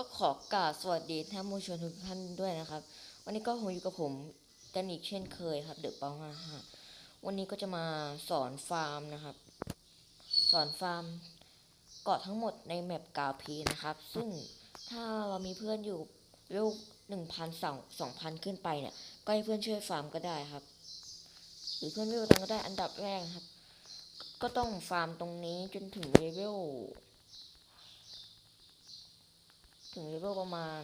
ก็ขอกราบสวัสดีท่านผู้ชมทุกท่านด้วยนะครับ วันนี้ก็คงอยู่กับผมกันอีกเช่นเคยครับเดอะเปาห้าห้าวันนี้ก็จะมาสอนฟาร์มนะครับ สอนฟาร์มเกาะทั้งหมดในแมปกาวพีนะครับ ซึ่งถ้าเรามีเพื่อนอยู่ลูกหนึ่งพันสองสองพันขึ้นไปเนี่ย ก็ให้เพื่อนช่วยฟาร์มก็ได้ครับ หรือเพื่อนไม่รู้ตังก็ได้อันดับแรกครับ ก็ต้องฟาร์มตรงนี้จนถึงเลเวล ถึงเลเวลประมาณ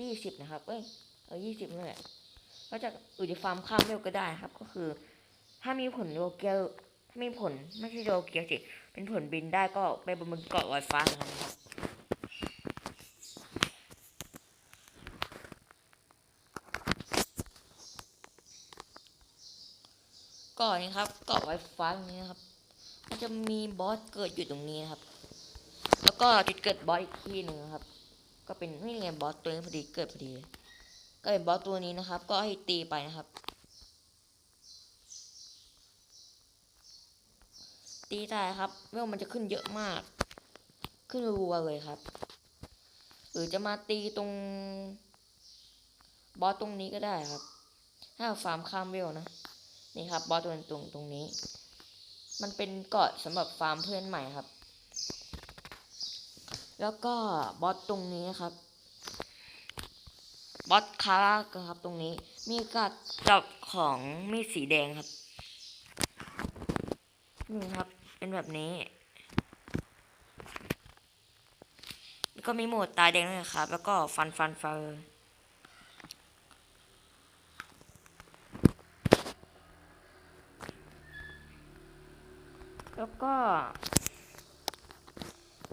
ยี่สิบนะครับเอ้ยเออยี่สิบนั่นแหละก็จะหรือจฟาร์มข้ามเลเวลก็ได้ครับ ก็คือ ถ้ามีผลโลเกียถ้ามีผลไม่ใช่โลเกียสิเป็นผลบินได้ก็ไปบนบนเกาะลอยฟ้านครับกาะนี้ครับเกาะลอยฟ้าตรงนี้นะครับ มันจะมีบอสเกิดอยู่ตรงนี้นะครับ แล้วก็จุดเกิดบอสอีกที่หนึ่งนะครับ ก็เป็นนี่ไงบอสตัวนี้พอดีเกิดพอดี ก็เป็นบอสตัวนี้นะครับ ก็ให้ตีไปนะครับ ตีได้ครับเวลมันจะขึ้นเยอะมาก ขึ้นรัวเลยครับ หรือจะมาตีตรง บอสตรงนี้ก็ได้ครับ ถ้าฟาร์มข้ามเวลนะนี่ครับบอสตัวตรงตรงนี้ มันเป็นเกาะสำหรับฟาร์มเพื่อนใหม่ครับ แล้วก็บอสตรงนี้ครับบอสคาร่าครับตรงนี้ มีกัดจับของมีสีแดงครับนี่ครับ เป็นแบบนี้ก็มีโหมดตายแดงด้วยนะครับ แล้วก็ฟันฟันฟันแล้วก็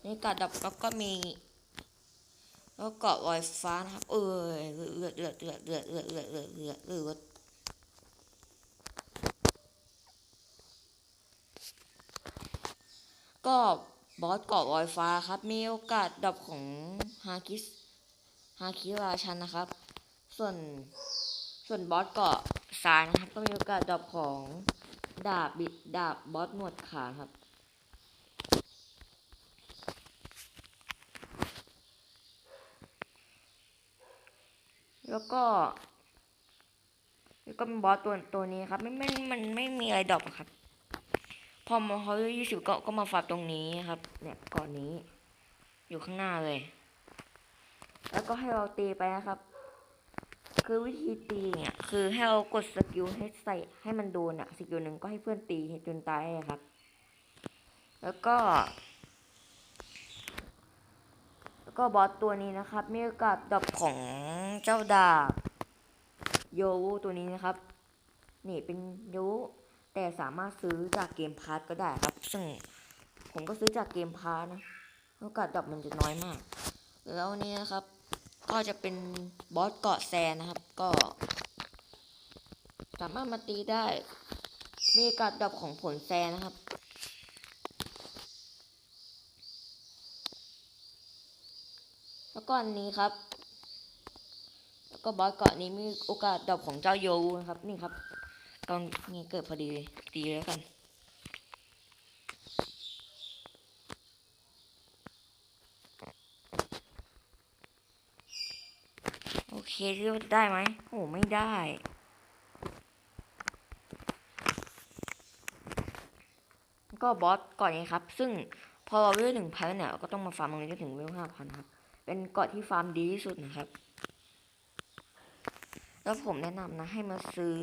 นี่กัดดับแล้วก็มี แล้วเกาะลอยฟ้านะครับ เออเลือดเลือดเลือดเลือดเลือดเลือดเลือดเลือดเลือดเลือก็บอสเกาะลอยฟ้าครับ มีโอกาสดับของฮาคิสฮาคิราชันนะครับ ส่วนส่วนบอสเกาะทรายนะครับ ก็มีโอกาสดับของดาบบิดดาบบอสหนวดขาครับ แล้วก็ แล้วก็เป็นบอสตัวตัวนี้ครับ ไม่ไม่มันไม่มีอะไรดรอปครับ พอมาเขายี่สิบก็ก็มาฝากตรงนี้ครับ เนี่ยก่อนนี้ อยู่ข้างหน้าเลย แล้วก็ให้เราตีไปนะครับ คือวิธีตีเนี่ยคือให้เรากดสกิลให้ใส่ให้มันโดนอะสกิลหนึ่งก็ให้เพื่อนตีให้จนตายอะครับ แล้วก็ ก็บอสตัวนี้นะครับ มีโอกาสดรอปของเจ้าดาบโยวตัวนี้นะครับ นี่เป็นโยวแต่สามารถซื้อจากเกมพาร์ทก็ได้ครับ ซึ่งผมก็ซื้อจากเกมพาร์ทนะโอกาสดรอปมันจะน้อยมาก แล้วนี้นะครับ ก็จะเป็นบอสเกาะแซนนะครับ ก็ สามารถมาตีได้ มีโอกาสดรอปของผลแซนนะครับ แล้วก็อันนี้ครับ แล้วก็บอสเกาะนี้มีโอกาสดรอปของเจ้าโยนะครับ นี่ครับกองนี่เกิดพอดีตีแล้วกันโอเคได้ไหมโอ้ไม่ได้ก็บอสเก่อนนี้ครับ ซึ่งพอเราเวลหนึ่งพันเนี่ยก็ต้องมาฟาร์มตรงนี้จนถึงเวลห้าพันครับ เป็นเกาะที่ฟาร์มดีที่สุดนะครับ แล้วผมแนะนำนะ ให้มาซื้อ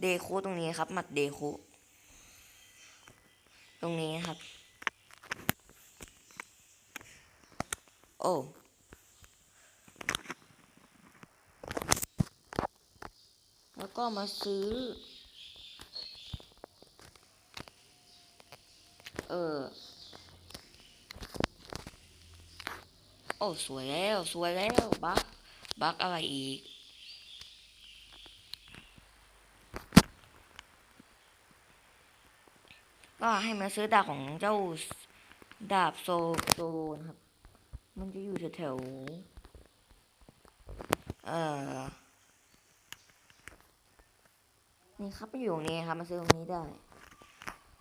เดโคตรงนี้ครับ หมัดเดโคตรงนี้ครับ โอ้แล้วก็มาซื้อ เออ อ้สวยแล้วสวยแล้วบักบักอะไรอีก ก็ให้มาซื้อดาบของเจ้าดาบโซโซโลนะครับ มันจะอยู่แถวๆเอ่อนี่ครับไปอยู่ตรงนี้ครับ มาซื้อตรงนี้ได้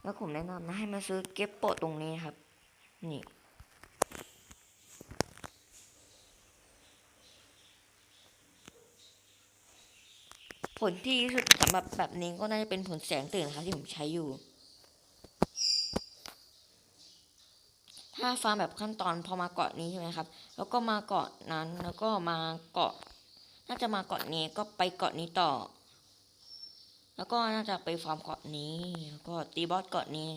แล้วผมแนะนำนะให้มาซื้อเก็บโปะตรงนี้ครับ นี่ ผลที่ดีที่สุดสำหรับแบบนี้ก็น่าจะเป็นผลแสงตื่นนะครับที่ผมใช้อยู่ ถ้าฟาร์มแบบขั้นตอนพอมาเกาะนี้ใช่ไหมครับ แล้วก็มาเกาะนั้นแล้วก็มาเกาะ น่าจะมาเกาะนี้ก็ไปเกาะนี้ต่อ แล้วก็น่าจะไปฟาร์มเกาะนี้แล้วก็ตีบอสเกาะนี้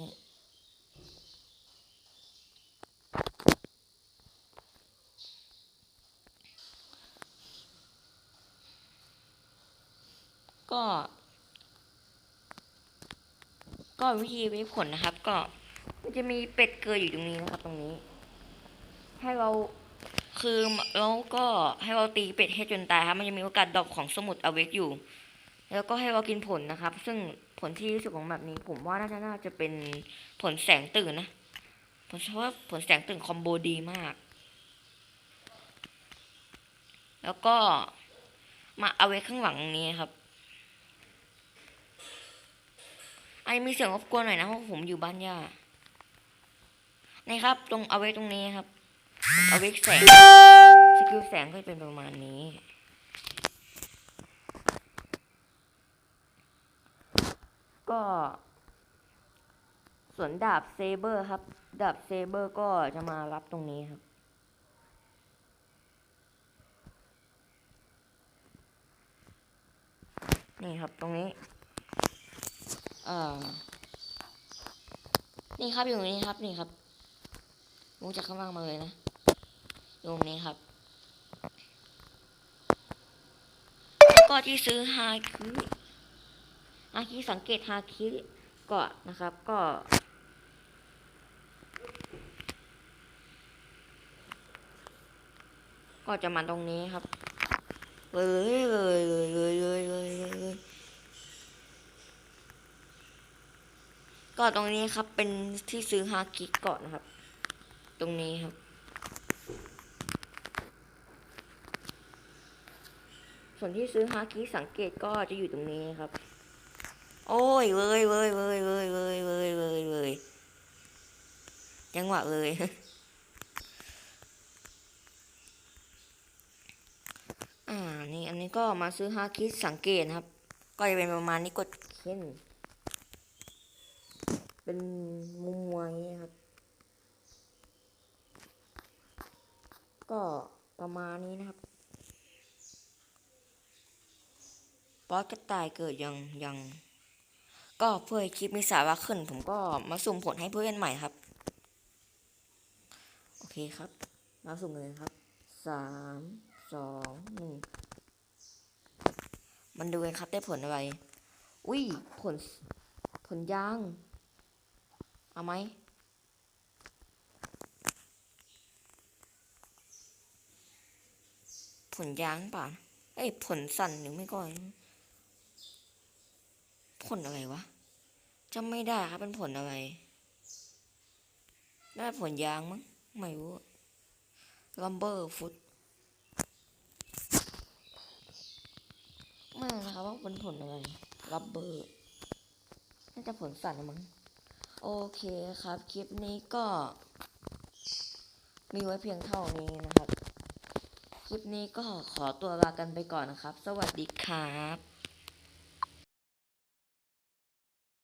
ก็ ก็วิธีวิผลนะครับ ก็มันจะมีเป็ดเกยอยู่ตรงนี้นะครับ ตรงนี้ ให้เราคือแล้วก็ให้เราตีเป็ดให้จนตายครับ มันจะมีโอกาสดรอปของสมุดอเวกอยู่ แล้วก็ให้เรากินผลนะครับ ซึ่งผลที่รู้สึกของแบบนี้ ผมว่าน่าจะน่าจะเป็นผลแสงตื่นนะผมเชื่อว่าผลแสงตื่นคอมโบดีมาก แล้วก็มาเอาไว้ข้างหลังนี้ครับ ไอ มีเสียงรบกวนหน่อยนะเพราะผมอยู่บ้านย่านี่ครับ ตรงเอาไว้ตรงนี้ครับ เอาไว้แสงสกิลแสงก็เป็นประมาณนี้ก็ส่วนดาบเซเบอร์ครับ ดาบเซเบอร์ก็จะมารับตรงนี้ครับ นี่ครับตรงนี้ เอ่อนี่ครับอยู่ตรงนี้ครับนี่ครับลงจากข้างล่างมาเลยนะอยู่ตรงนี้ครับ ก็ที่ซื้อฮาคิฮาคิสังเกตฮาคิก่อนนะครับ ก็ก็จะมาตรงนี้ครับ เลยเลยเลยเลยเลยเลยเลยเลย ก็ตรงนี้ครับเป็นที่ซื้อฮากิก่อนนะครับ ตรงนี้ครับ ส่วนที่ซื้อฮากิสังเกตก็จะอยู่ตรงนี้ครับ โอ้ยเลยเลยเลยเลยเลยเลยเลยเลยจังหวะเลยอ่านี่อันนี้ก็มาซื้อฮาคิสังเกตครับ ก็จะเป็นประมาณนี้กดเช่น เป็นมุมมวอย่างนี้ครับ ก็ประมาณนี้นะครับบอสกระต่ายเกิดยังยัง ก็เพื่อให้คลิปมีสาระขึ้น ผมก็มาสุ่มผลให้เพื่อนใหม่ครับ โอเคครับ มาสุ่มเลยครับสามสองหนึ่งมันดูกันครับได้ผลอะไร อุ้ยผลผลยาง เอาไหมผลยางป่าเอ้ยผลสั่นหรือไม่ก็ผลอะไรวะจำไม่ได้ครับเป็นผลอะไร ได้ผลยางมั้งไม่รู้ลัมเบอร์ฟุตไม่รู้นะครับว่าเป็นผลอะไรลัมเบอร์น่าจะผลสั่นมั้ง โอเคครับ คลิปนี้ก็ มีไว้เพียงเท่านี้นะครับ คลิปนี้ก็ขอตัวลากันไปก่อนนะครับ สวัสดีครับ